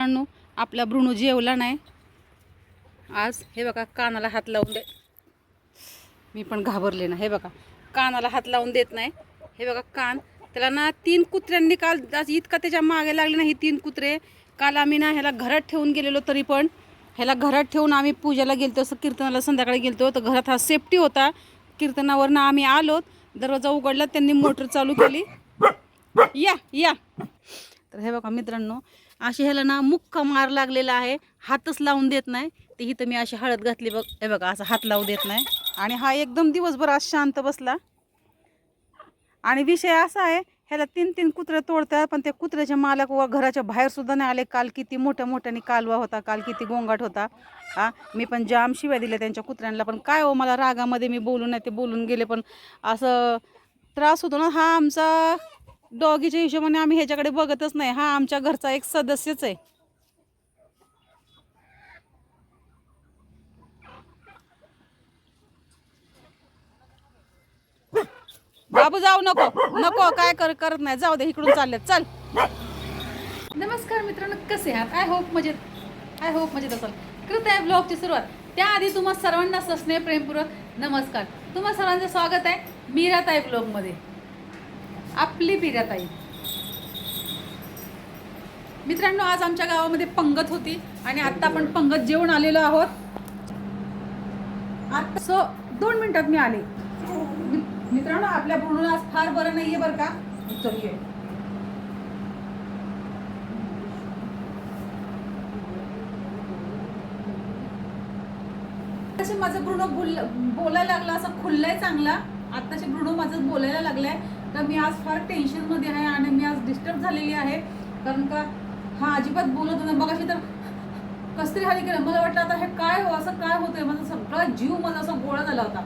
मित्रांनो आपला ब्रुणू जेवला नाही. आज हे बघा कानाला हात लावून दे. मी पण घाबरले ना हे बघा. कानाला हात लावून देत नाही. हे बघा कान. त्याला ना तीन कुत्र्यांनी काल इतका त्याच्यामागे लागले नाही तीन कुत्रे. काल आम्ही ना ह्याला घरात ठेवून गेलेलो तरी पण ह्याला घरात ठेवून आम्ही पूजाला गेलतो असं कीर्तनाला संध्याकाळी गेलतो. तर घरात हा सेफ्टी होता. कीर्तनावरनं आम्ही आलो दरवाजा उघडला त्यांनी मोटर चालू केली. या या. तर हे बघा मित्रांनो अशी ह्याला ना मुक्का मार लागलेला आहे. हातच लावून देत नाही. ते इथं मी अशी हळद घातली बघ. हे बघा असं हात लावू देत नाही. आणि हा एकदम दिवसभर आज शांत बसला. आणि विषय असा आहे ह्याला तीन तीन कुत्रे तोडतात पण त्या कुत्र्याच्या मालक व घराच्या बाहेरसुद्धा नाही आले. काल किती मोठ्या मोठ्याने कालवा होता काल किती गोंगाट होता. हा मी पण जाम शिव्या दिल्या त्यांच्या कुत्र्यांना पण काय हो मला रागामध्ये मी बोलून नाही ते बोलून गेले पण असं त्रास होतो ना हा आमचा डॉगीच्या हिशोबाने आम्ही ह्याच्याकडे बघतच नाही. हा आमच्या घरचा एक सदस्यच आहे. बाबू जाऊ नको. नको काय कर करत नाही. जाऊ दे इकडून चालले चल. नमस्कार मित्रांनो कसे आहात? आय होप मजेत. आय होप मजेत असाल. करत आहे ब्लॉगची सुरुवात. त्याआधी तुम्हा सर्वांना सस्ने प्रेमपूर्वक नमस्कार. तुम्हा सर्वांचं स्वागत आहे मीराताई ब्लॉगमध्ये. आपली मीराताई मित्रांनो आज आमच्या गावामध्ये पंगत होती आणि आता आपण पंगत जेवण आलेलो आहोत. आता सो दोन मिनिटात मी आले. मित्रांनो आपल्या पूर्ण आज फार बरं नाहीये बरं का? चलिये तसे माझं ब्रुणो बोल बोलायला लागला असं खुललंय चांगला. आत्ताचे ब्रुणो माझं बोलायला लागलाय. तर मी आज फार टेन्शनमध्ये आहे आणि मी आज डिस्टर्ब झालेली आहे. कारण का हा अजिबात बोलत होता. बघाशी तर तर कसतरी हाली केलं. मला वाटलं आता हे काय हो असं काय होतंय? माझा सगळा जीव माझा असा गोळा झाला होता.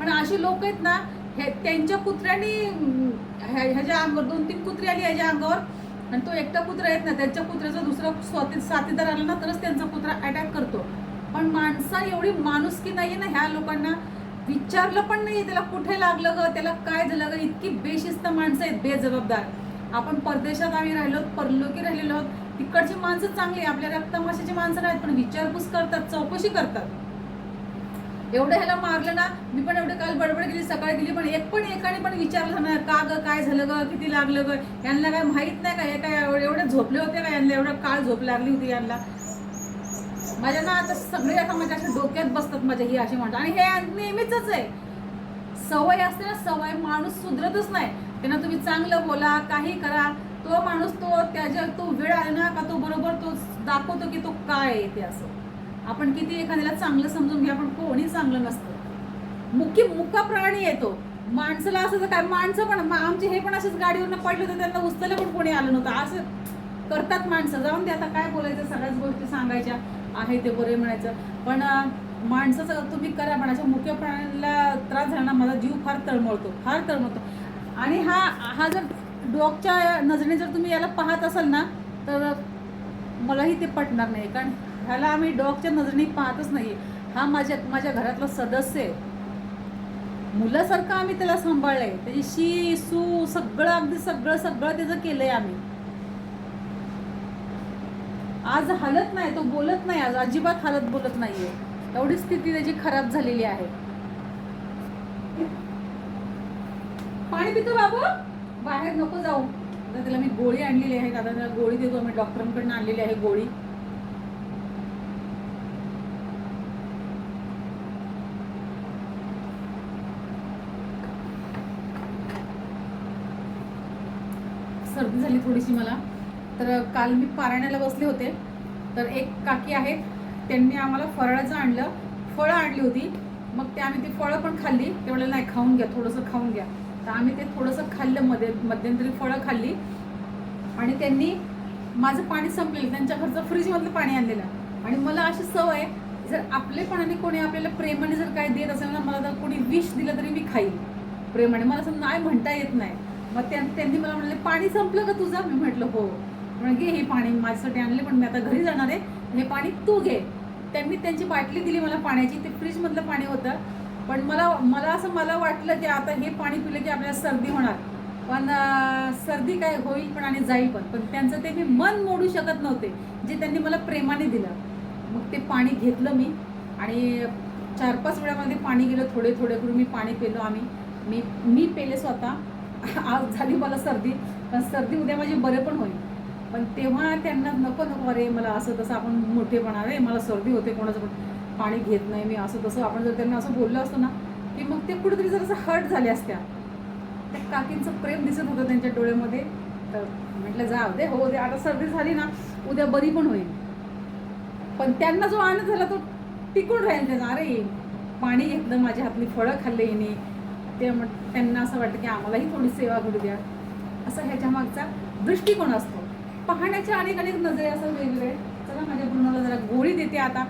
पण अशी लोक आहेत ना हे त्यांच्या कुत्र्यानी ह्याच्या अंगावर दोन तीन कुत्री आली ह्याच्या अंगावर आणि तो एकटा कुत्रा आहेत ना त्यांच्या कुत्र्याचा दुसरा स्वाती साथीदार आला ना तरच त्यांचा कुत्रा अटॅक करतो. पण माणसा एवढी माणुसकी नाहीये ना ह्या लोकांना. विचारलं पण नाही त्याला कुठे लागलं ग त्याला काय झालं ग इतकी बेशिस्त माणसं आहेत बेजबाबदार. आपण परदेशात आम्ही राहिलो परलोकी राहिलेलो आहोत. तिकडची माणसं चांगली आपल्या रक्तमाशाची माणसं नाहीत पण विचारपूस करतात चौकशी करतात. एवढं ह्याला मारलं ना मी पण एवढे काल बडबड केली सकाळी गेली पण एक पण एकाने पण विचारलं नाही का ग काय झालं ग किती लागलं ग? यांना काय माहीत नाही का हे काय एवढे एवढे झोपले होते का यांना? एवढं काळ झोप लागली होती यांना. माझ्या ना आता सगळे आता माझ्या अशा डोक्यात बसतात माझ्या ही अशी म्हणतात आणि हे नेहमीच आहे. सवय असते ना सवय माणूस सुधरतच नाही. त्यांना तुम्ही चांगलं बोला काही करा. तो माणूस तो त्याच्या तो वेळ आला ना का तो बरोबर तो दाखवतो की तो काय आहे ते असं. आपण किती एखाद्याला चांगलं समजून घ्या पण कोणी चांगलं नसतं. मुख्य मुक्का प्राणी येतो माणसाला असं काय माणसं पण आमचे हे पण असेच गाडीवरनं पडले होते त्यांना उचललं पण कोणी आलं नव्हतं. असं करतात माणसं. जाऊन ते आता काय बोलायचं सगळ्याच गोष्टी सांगायच्या. आहे ते बरे म्हणायचं. पण माणसाचं तुम्ही करा पण अशा मुख्य प्राण्याला त्रास झाला ना माझा जीव फार तळमळतो फार तळमळतो. आणि हा हा जर डॉगच्या नजरेने जर तुम्ही याला पाहत असाल ना तर मलाही ते पटणार नाही. कारण ह्याला आम्ही डॉगच्या नजरेने पाहतच नाही हा माझ्या माझ्या घरातला सदस्य आहे. मुलासारखं आम्ही त्याला सांभाळलं आहे त्याची शी सू सगळं अगदी सगळं सगळं त्याचं आहे आम्ही. आज हलत नाही तो बोलत नाही आज अजिबात हालत बोलत नाहीये. एवढी स्थिती त्याची खराब झालेली आहे. पाणी पितो बाबू? बाहेर नको जाऊ. आता त्याला मी गोळी आणलेली आहे आता त्याला गोळी देतो मी डॉक्टरांकडून आणलेली आहे गोळी. सर्दी झाली थोडीशी मला. तर काल मी पारायणाला बसले होते. तर एक काकी आहेत त्यांनी आम्हाला फराळाचं आणलं. फळं आणली होती. मग ते आम्ही ती फळं पण खाल्ली. ते म्हणाले नाही खाऊन घ्या थोडंसं खाऊन घ्या. तर आम्ही ते थोडंसं खाल्लं मध्ये मध्यंतरी फळं खाल्ली. आणि त्यांनी माझं पाणी संपलेलं. त्यांच्या घरचं फ्रीजमधलं पाणी आणलेलं. आणि मला अशी सवय जर आपलेपणाने कोणी आपल्याला प्रेमाने जर काही देत असेल ना मला जर कोणी विष दिलं तरी मी खाईल प्रेमाने. मला असं नाही म्हणता येत नाही. मग त्यांनी मला म्हणाले पाणी संपलं का तुझं? मी म्हटलं हो. म्हणजे घे हे पाणी माझ्यासाठी आणले पण मी आता घरी जाणार आहे. हे पाणी तू घे. त्यांनी त्यांची बाटली दिली मला पाण्याची. ते फ्रीजमधलं पाणी होतं. पण मला मला असं मला वाटलं की आता हे पाणी पिलं की आपल्याला सर्दी होणार. पण सर्दी काय होईल पण आणि जाईल पण. पण त्यांचं ते मी मन मोडू शकत नव्हते जे त्यांनी मला प्रेमाने दिलं. मग ते पाणी घेतलं मी. आणि चार पाच वेळामध्ये पाणी गेलं थोडे थोडे करून मी पाणी पेलो आम्ही. मी मी पेले स्वतः. आज झाली मला सर्दी. पण सर्दी उद्या माझी बरे पण होईल. पण तेव्हा त्यांना नको नको अरे मला असं तसं आपण मोठेपणा रे मला सर्दी होते कोणाचं पण पाणी घेत नाही मी असं तसं आपण जर त्यांना असं बोललं असतो ना की मग ते कुठेतरी जरासं हर्ट झाले असत्या. त्या काकींचं प्रेम दिसत होतं त्यांच्या डोळ्यामध्ये. तर म्हटलं जाऊ दे हो दे आता सर्दी झाली ना उद्या बरी पण होईल. पण त्यांना जो आनंद झाला तो टिकून राहील त्यांना. अरे पाणी घेतलं माझ्या हातली फळं खाल्ले येणे ते म्हट त्यांना असं वाटतं की आम्हालाही थोडी सेवा करू द्या. असा ह्याच्या मागचा दृष्टिकोन असतो. पाहण्याच्या अनेक अनेक नजरे असं वेगळे चला माझ्या पूर्णाला जरा गोळी देते आता.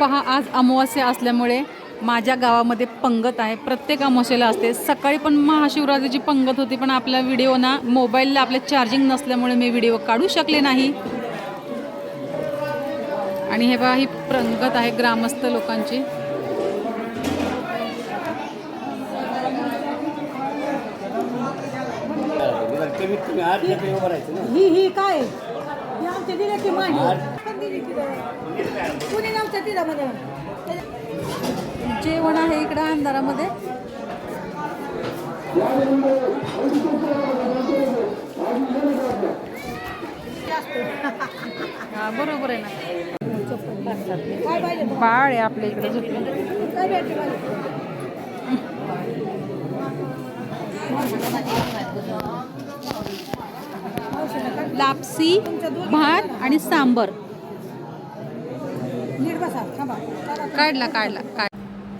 पहा आज अमावस्या असल्यामुळे माझ्या गावामध्ये पंगत आहे. प्रत्येक अमावस्येला असते. सकाळी पण महाशिवरात्रीची पंगत होती पण आपला व्हिडिओ ना मोबाईलला आपल्या चार्जिंग नसल्यामुळे मी व्हिडिओ काढू शकले नाही. आणि हे बघा ही पंगत आहे ग्रामस्थ लोकांची. ही ही काय? कुणी नव्हतं मध्ये जेवण आहे इकडं अंधारामध्ये. हा, बरोबर आहे ना. बाळ आहे आपल्या इकडे मला? लापसी भात आणि सांबर. काढला काढला काढ.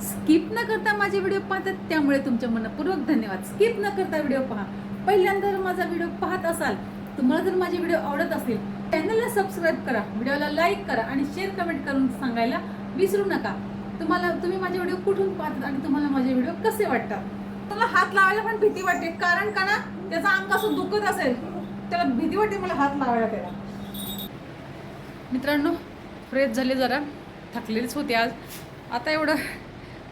स्किप न करता माझे व्हिडिओ पाहतात त्यामुळे तुमच्या मनपूर्वक धन्यवाद. स्किप न करता व्हिडिओ पहा. पहिल्यांदा जर माझा व्हिडिओ पाहत असाल तुम्हाला जर माझे व्हिडिओ आवडत असतील चॅनलला सबस्क्राईब करा व्हिडिओला लाईक करा आणि शेअर कमेंट करून सांगायला विसरू नका. तुम्हाला तुम्ही माझे व्हिडिओ कुठून पाहतात आणि तुम्हाला माझे व्हिडिओ कसे वाटतात? मला हात लावायला पण भीती वाटते कारण का ना त्याचा अंग असं दुखत असेल त्याला भीती वाटते मला हात लावायला त्याला मित्रांनो फ्रेश झाले जरा. थकलेलीच होती आज. आता एवढं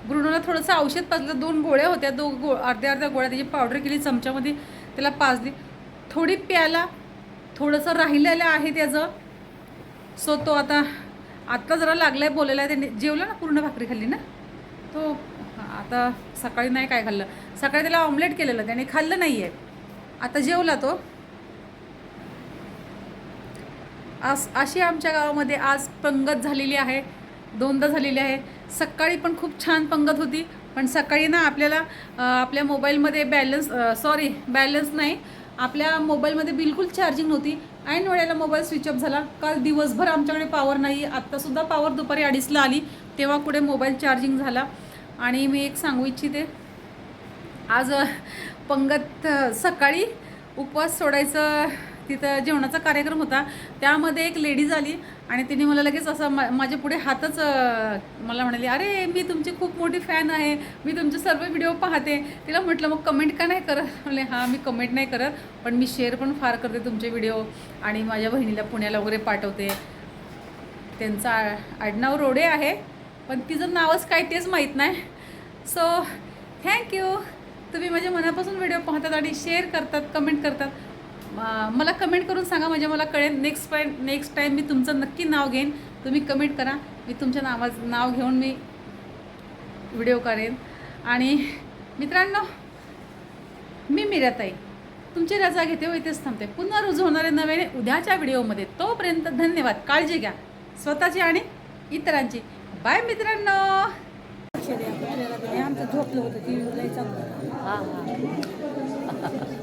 ब्रुनोला थोडंसं औषध पाजलं. दोन गोळ्या होत्या. दो गो अर्ध्या अर्ध्या गोळ्या त्याची पावडर केली. चमच्यामध्ये त्याला पाजली. थोडी प्याला थोडंसं राहिलेलं आहे त्याचं. सो तो आता आत्ता जरा लागला आहे बोलायला. त्याने जेवला ना पूर्ण भाकरी खाल्ली ना? तो आता सकाळी नाही काय खाल्लं. सकाळी त्याला ऑमलेट केलेलं. त्याने खाल्लं नाही आहे आता जेवला तो. अस अशी आमच्या गावामध्ये आज पंगत झालेली आहे. दोनदा झालेली आहे. सकाळी पण खूप छान पंगत होती. पण सकाळी ना आपल्याला आपल्या मोबाईलमध्ये बॅलन्स सॉरी बॅलन्स नाही आपल्या मोबाईलमध्ये बिलकुल चार्जिंग नव्हती. ऐन वेळेला मोबाईल स्विच ऑफ झाला. काल दिवसभर आमच्याकडे पॉवर नाही. आत्तासुद्धा पॉवर दुपारी अडीचला आली. तेव्हा कुठे मोबाईल चार्जिंग झाला. आणि मी एक सांगू इच्छिते. आज पंगत सकाळी उपवास सोडायचं तिथं जेवणाचा कार्यक्रम होता. त्यामध्ये एक लेडीज आली आणि तिने मला लगेच असं मा माझ्या पुढे हातच मला म्हणाली अरे मी तुमची खूप मोठी फॅन आहे. मी तुमचे सर्व व्हिडिओ पाहते. तिला म्हटलं मग कमेंट का नाही करत? म्हणले हां मी कमेंट नाही करत पण मी शेअर पण फार करते तुमचे व्हिडिओ आणि माझ्या बहिणीला पुण्याला वगैरे पाठवते. त्यांचा आ- आडनाव रोडे आहे पण तिचं नावच काय तेच माहीत नाही. सो थँक्यू तुम्ही माझ्या मनापासून व्हिडिओ पाहतात आणि शेअर करतात कमेंट करतात. मला कमेंट करून सांगा म्हणजे मला कळेल. नेक्स्ट टाईम नेक्स्ट टाईम मी तुमचं नक्की नाव घेईन. तुम्ही कमेंट करा. मी तुमच्या नावाचं नाव घेऊन मी व्हिडिओ करेन आणि मित्रांनो मी मीराताई. तुमची रजा घेते व इथेच थांबते. पुन्हा रुजू होणारे नव्याने उद्याच्या व्हिडिओमध्ये तोपर्यंत धन्यवाद. काळजी घ्या. स्वतःची आणि इतरांची. बाय मित्रांनो. हे आमचं झोपलं होतं. काढा दाखवते.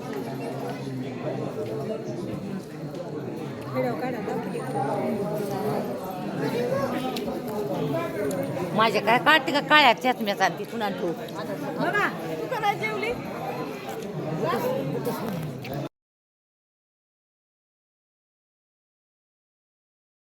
माझ्या काय काढते का काळ्या चष्म्याचा तिथून आणतो. बघा तू